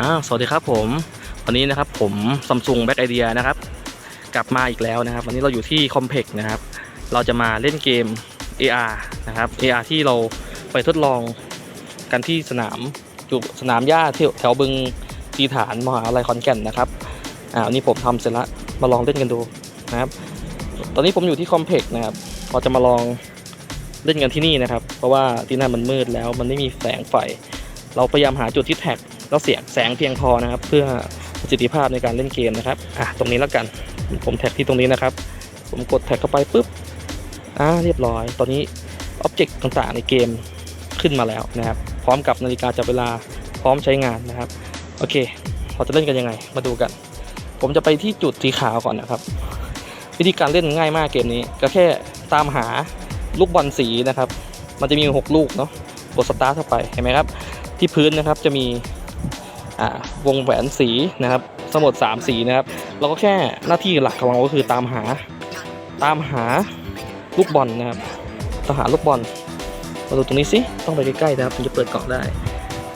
อ่าสวัสดีครับผมวันนี้นะครับผมซัมซุงแบ็กไอเดียนะครับกลับมาอีกแล้วนะครับ วันนี้เราอยู่ที่คอมเพ t นะครับ เราจะมาเล่นเกม AR นะครับ AR ที่เราไปทดลองกันที่สนามอยู่สนามหญ้าที่แถวบึงตีฐานมหาลัยขอนแก่นนะครับอ่าวันนี้ผมทำเสร็จล้วมาลองเล่นกันดูนะครับ ตอนนี้ผมอยู่ที่คอมเพ t นะครับเราจะมาลองเล่นกันที่นี่นะครับ เพราะว่าที่นั่นมันมืดแล้วมันไม่มีแสงไฟ เราพยายามหาจุดที่แท็ก แล้วเสียงแสงเพียงพอนะครับ เพื่อประสิทธิภาพในการเล่นเกมนะครับอะตรงนี้แล้วกันผมแท็กที่ตรงนี้นะครับ ผมกดแท็กเข้าไปปุ๊บอ่าเรียบร้อย ตอนนี้อ็อบเจกต์ต่างๆในเกมขึ้นมาแล้วนะครับ พร้อมกับนาฬิกาจับเวลาพร้อมใช้งานนะครับ โอเคเราจะเล่นกันยังไง มาดูกัน ผมจะไปที่จุดสีขาวก่อนนะครับ วิธีการเล่นง่ายมากเกมนี้ ก็แค่ตามหาลูกบอลสีนะครับ มันจะมีหกลูกเนาะกดสตาร์ทเข้าไปเห็นไหมครับ ที่พื้นนะครับจะมี วงแหวนสีนะครับทั้งหมด 3 สีนะครับ เราก็แค่หน้าที่หลักของเราก็คือตามหาตามหาลูกบอลนะครับตามหาลูกบอลมาดูตรงนี้สิต้องไปใกล้ๆนะครับถึงจะเปิดกล่องได้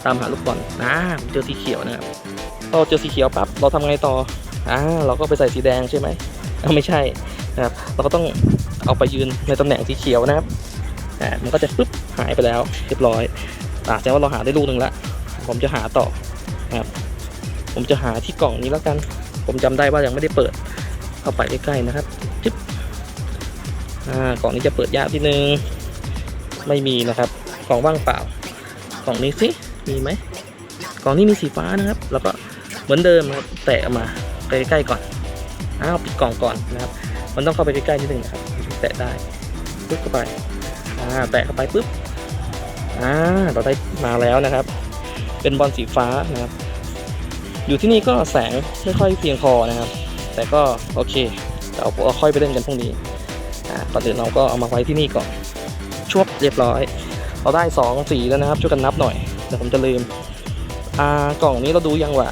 ตามหาลูกบอลอ่าผมเจอสีเขียวนะครับพอเราเจอสีเขียวปั๊บเราทำไงต่ออ่าเราก็ไปใส่สีแดงใช่ไหมอ้าไม่ใช่นะครับ เราก็ต้องเอาไปยืนในตำแหน่งสีเขียวนะครับอ่ามันก็จะปึ๊บหายไปแล้วเรียบร้อยอ่าแสดงว่าเราหาได้ลูกหนึ่งละผมจะหาต่อ ครับ ผมจะหาที่กล่องนี้แล้วกัน ผมจำได้ว่ายังไม่ได้เปิด เข้าไปใกล้ๆนะครับจึ๊บอ่ากล่องนี้จะเปิดยากทีนึง ไม่มีนะครับ กล่องว่างเปล่า กล่องนี้สิ มีไหม กล่องนี้มีสีฟ้านะครับ แล้วก็เหมือนเดิมครับ แตะมาใกล้ๆก่อน อ้าวปิดกล่องก่อนนะครับ มันต้องเข้าไปใกล้ๆนิดนึงนะครับ แตะได้ปึ๊บเข้าไป อ่า แตะเข้าไปปึ๊บ อ่า เราได้มาแล้วนะครับ เป็นบอลสีฟ้านะครับ อยู่ที่นี่ก็แสงไม่ค่อยเพียงพอนะครับ แต่ก็โอเคเราเราค่อยไปเล่นกันพรุ่งนี้ก่อนอื่นเราก็เอามาไว้ที่นี่ก่อนชวบเรียบร้อย เราได้สองสีแล้วนะครับช่วยกันนับหน่อยเดี๋ยวผมจะลืมอ่ากล่องนี้เราดูยังว่า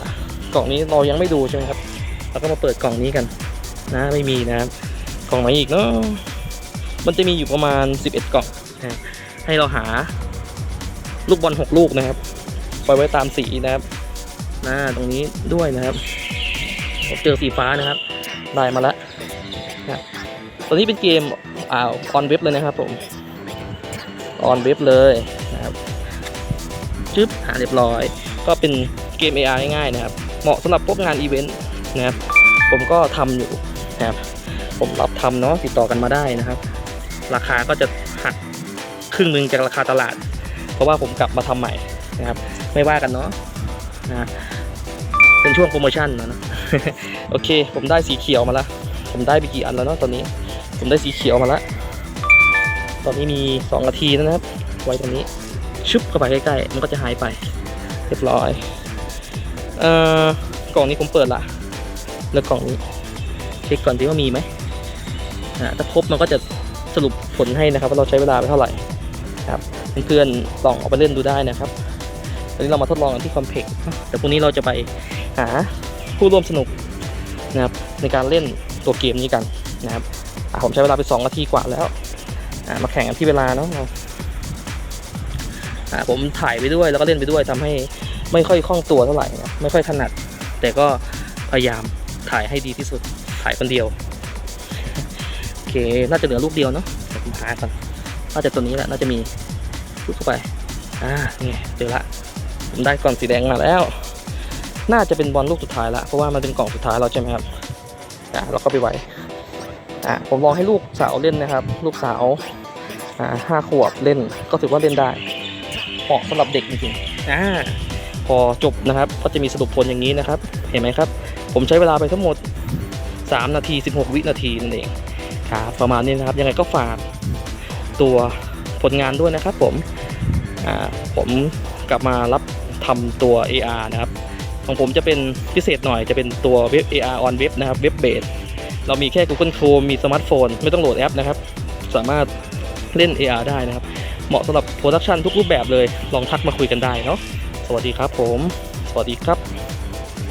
กล่องนี้เรายังไม่ดูใช่ไหมครับเราก็มาเปิดกล่องนี้กันนะไม่มีนะครับกล่องไหนอีกเนาะมันจะมีอยู่ประมาณ 11 กล่องให้เราหาลูกบอลหกลูกนะครับ ปล่อยไว้ตามสีนะครับหน้าตรงนี้ด้วยนะครับผมเจอสีฟ้านะครับได้มาแล้วนะตัวนี้เป็นเกมอ่าออนเว็บเลยนะครับผมออนเว็บเลยนะครับจึ๊บหาเรียบร้อย ก็เป็นเกม AR ง่ายๆนะครับ เหมาะสำหรับพวกงานอีเวนต์นะครับ ผมก็ทำอยู่นะครับ ผมรับทำเนาะติดต่อกันมาได้นะครับ ราคาก็จะหักครึ่งหนึ่งจากราคาตลาด เพราะว่าผมกลับมาทำใหม่ นะครับ ไม่ว่ากันเนาะนะเป็นช่วงโปรโมชั่นนะนะโอเค ผมได้สีเขียวมาล้วผมได้ไปกี่อันแล้วเนาะตอนนี้ ผมได้สีเขียวมาล้วตอนนี้มี 2 นาทีนะครับ ไว้ตรงนี้ชุบเข้าไปใกล้ๆ มันก็จะหายไป เรียบร้อย เอ่อกล่องนี้ผมเปิดละแล้วกล่องนี้เช็คก่อนดีว่ามีไหมอ่าถ้าครบมันก็จะสรุปผลให้นะครับ ว่าเราใช้เวลาไปเท่าไหร่ครับเพื่อนๆลองเอาไปเล่นดูได้นะครับ ตอนนี้เรามาทดลองกันที่คอมเพกแต่พรุ่งนี้เราจะไปหาผู้ร่วมสนุกนะครับในการเล่นตัวเกมนี้กันนะครับอะผมใช้เวลาไป2นาทีกว่าแล้วอะมาแข่งกันที่เวลาเนาะอะผมถ่ายไปด้วยแล้วก็เล่นไปด้วยทำให้ไม่ค่อยคล่องตัวเท่าไหร่นะไม่ค่อยถนัด แต่ก็พยายามถ่ายให้ดีที่สุดถ่ายคนเดียวโอเคน่าจะเหลือลูกเดียวเนาะเดี๋ยวผมหาก่อนน่าจะตัวนี้แหละน่าจะมีปุ๊บเข้าไปอ่านี่เจอละ ผมได้กล่องสีแดงมาแล้ว น่าจะเป็นบอลลูกสุดท้ายละเพราะว่ามันเป็นกล่องสุดท้ายแล้วใช่ไหมครับอ่าเราก็ไปไว้อ่าผมลองให้ลูกสาวเล่นนะครับ ลูกสาวอ่าห้าขวบเล่นก็ถือว่าเล่นได้เหมาะสำหรับเด็กจริงๆอ่าพอจบนะครับก็จะมีสรุปผลอย่างนี้นะครับ เห็นไหมครับ ผมใช้เวลาไปทั้งหมด 3 นาที 16 วินาทีนั่นเองครับประมาณนี้นะครับยังไงก็ฝากตัวผลงานด้วยนะครับผมอ่าผมกลับมารับ ทำตัว AR นะครับ ของผมจะเป็นพิเศษหน่อยจะเป็นตัวเว็บ AR on web นะครับเว็บเบสเรามีแค่ Google Chrome มีสมาร์ทโฟนไม่ต้องโหลดแอปนะครับ สามารถเล่น AR ได้นะครับ เหมาะสำหรับโปรดักชันทุกรูปแบบเลย ลองทักมาคุยกันได้เนาะสวัสดีครับผม สวัสดีครับ